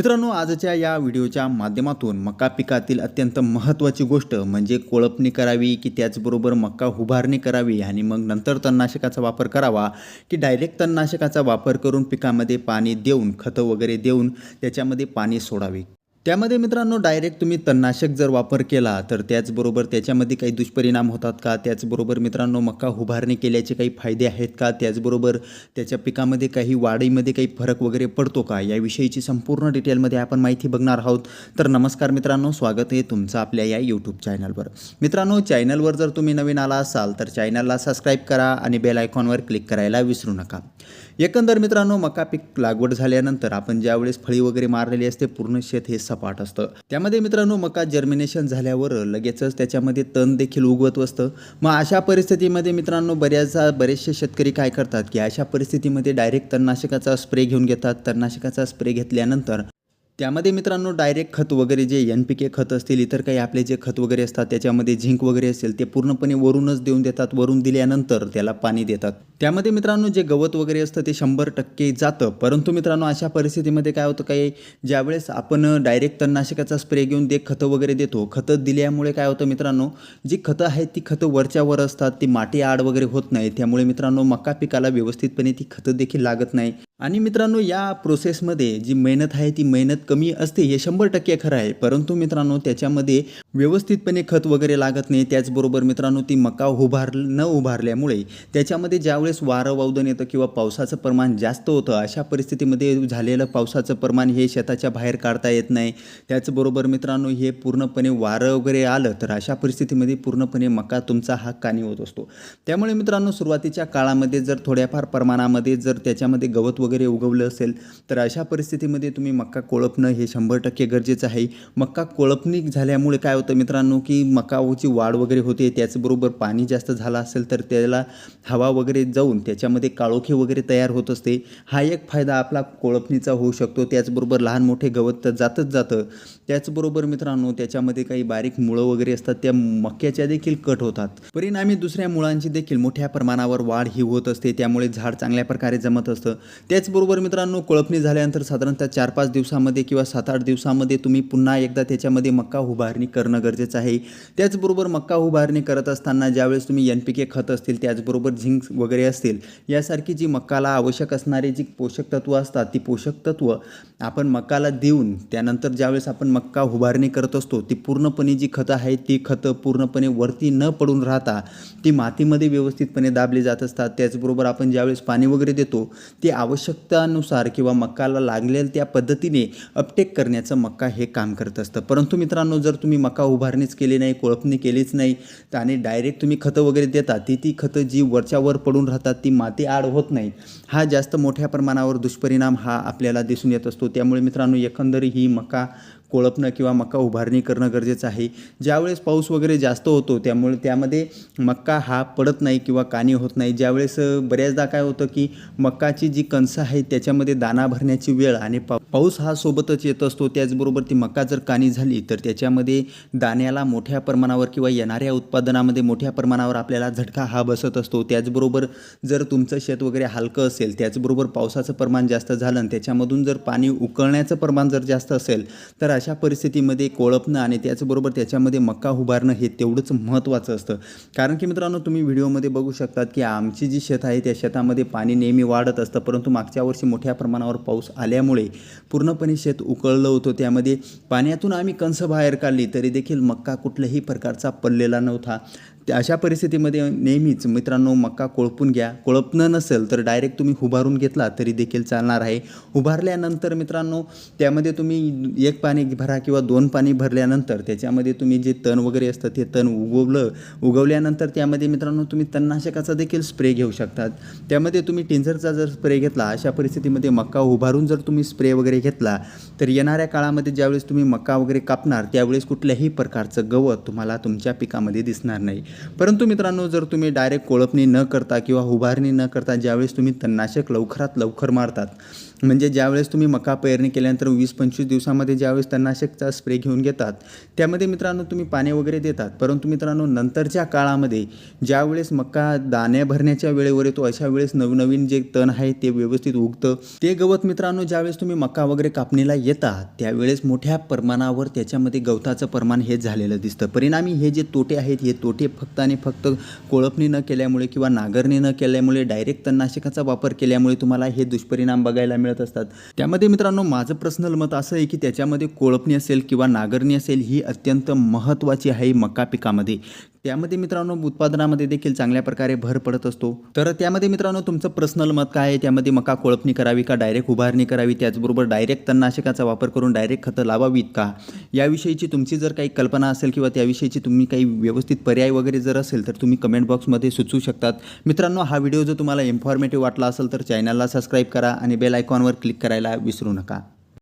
मित्रांनो आजच्या या व्हिडिओच्या माध्यमातून मका पिकातील अत्यंत महत्त्वाची गोष्ट म्हणजे कोळपणी करावी की त्याचबरोबर मका उभारणी करावी आणि मग नंतर तणनाशकाचा वापर करावा की डायरेक्ट तणनाशकाचा वापर करून पिकामध्ये पाणी देऊन खतं वगैरे देऊन त्याच्यामध्ये पाणी सोडावे. त्यामध्ये मित्रांनो डायरेक्ट तुम्ही तणनाशक जर वापर केला तर त्याचबरोबर त्याच्यामध्ये काही दुष्परिणाम होतात का? त्याचबरोबर मित्रांनो मका उभारणी केल्याचे काही फायदे आहेत का? त्याचबरोबर त्याच्या पिकामध्ये काही वाढीमध्ये काही फरक वगैरे पडतो का? याविषयीची संपूर्ण डिटेलमध्ये आपण माहिती बघणार आहोत. तर नमस्कार मित्रांनो स्वागत आहे तुमचं आपल्या या यूट्यूब चॅनलवर मित्रांनो चॅनलवर जर तुम्ही नवीन आला असाल तर चॅनलला सबस्क्राईब करा आणि बेल आयकॉनवर क्लिक करायला विसरू नका. एकंदर मित्रांनो मका पीक लागवड झाल्यानंतर आपण ज्यावेळेस फळी वगैरे मारलेली असते पूर्ण शेत हे सपाट असतं. त्यामध्ये मित्रांनो मका जर्मिनेशन झाल्यावर लगेचच त्याच्यामध्ये तण देखील उगवत असतं. मग अशा परिस्थितीमध्ये मित्रांनो बऱ्याचदा बरेचसे शेतकरी काय करतात की अशा परिस्थितीमध्ये डायरेक्ट तणनाशकाचा स्प्रे घेऊन घेतात. तणनाशकाचा स्प्रे घेतल्यानंतर त्यामध्ये मित्रांनो डायरेक्ट खत वगैरे जे एन पी के खत असतील इतर काही आपले जे खत वगैरे असतात त्याच्यामध्ये झिंक वगैरे असेल ते पूर्णपणे वरूनच देऊन देतात वरून दिल्यानंतर त्याला पाणी देतात. त्यामध्ये मित्रांनो जे गवत वगैरे असतं ते शंभर टक्के जातं. परंतु मित्रांनो अशा परिस्थितीमध्ये काय होतं काही ज्यावेळेस आपण डायरेक्ट तणनाशकाचा स्प्रे घेऊन ते खतं वगैरे देतो खतं दिल्यामुळे काय होतं मित्रांनो जी खतं आहेत ती खतं वरच्या वर असतात ती माती आड वगैरे होत नाही. त्यामुळे मित्रांनो मका पिकाला व्यवस्थितपणे ती खतं देखील लागत नाही. आणि मित्रांनो या प्रोसेसमध्ये जी मेहनत आहे ती मेहनत कमी असते हे शंभर टक्के खरं आहे. परंतु मित्रांनो त्याच्यामध्ये व्यवस्थितपणे खत वगैरे लागत नाही. त्याचबरोबर मित्रांनो ती मका उभार न उभारल्यामुळे त्याच्यामध्ये ज्यावेळेस वारं वावदन येतं किंवा पावसाचं प्रमाण जास्त होतं अशा परिस्थितीमध्ये झालेलं पावसाचं प्रमाण हे शेताच्या बाहेर काढता येत नाही. त्याचबरोबर मित्रांनो हे पूर्णपणे वारं वगैरे आलं तर अशा परिस्थितीमध्ये पूर्णपणे मका तुमचा हा कानी होत असतो. त्यामुळे मित्रांनो सुरुवातीच्या काळामध्ये जर थोड्याफार प्रमाणामध्ये जर त्याच्यामध्ये गवत वगैरे उगवलं असेल तर अशा परिस्थितीमध्ये तुम्ही मक्का कोळपणं हे शंभर टक्के गरजेचं आहे. मक्का कोळपणी झाल्यामुळे काय होतं मित्रांनो की मकाची वाढ वगैरे होते त्याचबरोबर पाणी जास्त झालं असेल तर त्याला हवा वगैरे जाऊन त्याच्यामध्ये काळोखी वगैरे तयार होत असते. हा एक फायदा आपला कोळपणीचा होऊ शकतो त्याचबरोबर लहान मोठे गवत तर जातच जातं. त्याचबरोबर मित्रांनो त्याच्यामध्ये काही बारीक मुळं वगैरे असतात त्या मक्याच्या देखील कट होतात. परिणामी दुसऱ्या मुळांची देखील मोठ्या प्रमाणावर वाढ ही होत असते त्यामुळे झाड चांगल्या प्रकारे जमत असतं. त्याचबरोबर मित्रांनो कोळपणी झाल्यानंतर साधारणतः चार पाच दिवसामध्ये किंवा सात आठ दिवसामध्ये तुम्ही पुन्हा एकदा त्याच्यामध्ये मक्का उभारणी करणं गरजेचं आहे. त्याचबरोबर मक्का उभारणी करत असताना ज्यावेळेस तुम्ही एन पी के खत असतील त्याचबरोबर झिंक वगैरे असतील यासारखी जी मक्काला आवश्यक असणारी जी पोषक तत्व असतात ती पोषक तत्व आपण मक्काला देऊन त्यानंतर ज्यावेळेस आपण मक्का उभारणी करत असतो ती पूर्णपणे जी खतं आहेत ती खतं पूर्णपणे वरती न पडून राहता ती मातीमध्ये व्यवस्थितपणे दाबली जात असतात. त्याचबरोबर आपण ज्यावेळेस पाणी वगैरे देतो ते आवश्यक आवश्यकतानुसार किंवा मक्काला लागलेल्या त्या पद्धतीने अपटेक करण्याचं मक्का हे काम करत असतं. परंतु मित्रांनो जर तुम्ही मका उभारणीच केली नाही कोळपणी केलीच नाही तर आणि डायरेक्ट तुम्ही खतं वगैरे देता ती ती खतं जी वरच्या वर पडून राहतात ती माती आड होत नाही. हा जास्त मोठ्या प्रमाणावर दुष्परिणाम हा आपल्याला दिसून येत असतो. त्यामुळे मित्रांनो एकंदरी ही मका कोळपणं किंवा मका उभारणी करणं गरजेचं आहे. ज्यावेळेस पाऊस वगैरे जास्त होतो त्यामुळे त्यामध्ये मक्का हा पडत नाही किंवा कानी होत नाही. ज्यावेळेस बऱ्याचदा काय होतं की मक्काची जी कणसं आहे त्याच्यामध्ये दाना भरण्याची वेळ आणि पा पाऊस हा सोबतच येत असतो. त्याचबरोबर ती मका जर कानी झाली तर त्याच्यामध्ये दाण्याला मोठ्या प्रमाणावर किंवा येणाऱ्या उत्पादनामध्ये मोठ्या प्रमाणावर आपल्याला झटका हा बसत असतो. त्याचबरोबर जर तुमचं शेत वगैरे हलकं असेल त्याचबरोबर पावसाचं प्रमाण जास्त झालं आणि त्याच्यामधून जर पाणी उकळण्याचं प्रमाण जर जास्त असेल तर अशा परिस्थितीमध्ये कोळपणं आणि त्याचबरोबर त्याच्यामध्ये मक्का उभारणं हे तेवढंच महत्त्वाचं असतं. कारण की मित्रांनो तुम्ही व्हिडिओमध्ये बघू शकतात की आमची जी शेत आहे त्या शेतामध्ये पाणी नेहमी वाढत असतं. परंतु मागच्या वर्षी मोठ्या प्रमाणावर पाऊस आल्यामुळे पूर्णपणे शेत उकळलं होतं. त्यामध्ये पाण्यातून आम्ही कंस बाहेर काढली तरी देखील मक्का कुठल्याही प्रकारचा पडलेला नव्हता. अशा परिस्थितीमध्ये नेहमीच मित्रांनो मक्का कोळपून घ्या. कोळपणं नसेल तर डायरेक्ट तुम्ही उभारून घेतला तरी देखील चालणार आहे. उभारल्यानंतर मित्रांनो त्यामध्ये तुम्ही एक पाणी भरा किंवा दोन पाणी भरल्यानंतर त्याच्यामध्ये तुम्ही जे तण वगैरे असतं ते तण उगवलं उगवल्यानंतर त्यामध्ये मित्रांनो तुम्ही तणनाशकाचा देखील स्प्रे घेऊ शकतात त्यामध्ये तुम्ही टिंझरचा जर स्प्रे घेतला अशा परिस्थितीमध्ये मक्का उभारून जर तुम्ही स्प्रे वगैरे घेतला तर येणाऱ्या काळामध्ये ज्यावेळेस तुम्ही मक्का वगैरे कापणार त्यावेळेस कुठल्याही प्रकारचं गवत तुम्हाला तुमच्या पिकामध्ये दिसणार नाही. परंतु मित्रांनो जर तुम्ही डायरेक्ट कोळपणी न करता किंवा उभारणी न करता ज्यावेळेस तुम्ही तणनाशक लवकरात लवकर मारतात म्हणजे ज्यावेळेस तुम्ही मका पेरणी केल्यानंतर वीस पंचवीस दिवसामध्ये ज्यावेळेस तणनाशकचा स्प्रे घेऊन घेतात त्यामध्ये मित्रांनो तुम्ही पाणी वगैरे देतात. परंतु मित्रांनो नंतरच्या काळामध्ये ज्यावेळेस मका दाण्या भरण्याच्या वेळेवर येतो अशा वेळेस नवनवीन जे तण आहे ते व्यवस्थित उगतं. ते गवत मित्रांनो ज्यावेळेस तुम्ही मका वगैरे कापणीला येता त्यावेळेस मोठ्या प्रमाणावर त्याच्यामध्ये गवताचं प्रमाण हे झालेलं दिसतं. परिणामी हे जे तोटे आहेत हे तोटे फक्त आणि फक्त कोळपणी न केल्यामुळे किंवा नांगरणी न केल्यामुळे डायरेक्ट तणनाशकाचा वापर केल्यामुळे तुम्हाला हे दुष्परिणाम बघायला मिळत असतात. त्यामध्ये मित्रांनो माझं पर्सनल मत असं आहे की त्याच्यामध्ये कोळपणी असेल किंवा नांगरणी असेल ही अत्यंत महत्त्वाची आहे मका पिकामध्ये. त्यामध्ये मित्रांनो उत्पादनामध्ये देखील चांगल्या प्रकारे भर पडत असतो. तर त्यामध्ये मित्रांनो तुमचं पर्सनल मत काय आहे? त्यामध्ये मका कोळपणी करावी का? डायरेक्ट उभारणी करावी? त्याचबरोबर डायरेक्ट तणनाशकाचा वापर करून डायरेक्ट खतं लावावीत का? याविषयीची तुमची जर काही कल्पना असेल किंवा त्याविषयीची तुम्ही काही व्यवस्थित पर्याय वगैरे जर असेल तर तुम्ही कमेंट बॉक्समध्ये सुचवू शकतात. मित्रांनो हा व्हिडिओ जर तुम्हाला इन्फॉर्मेटिव्ह वाटला असेल तर चॅनलला सबस्क्राईब करा आणि बेल आयकॉनवर क्लिक करायला विसरू नका.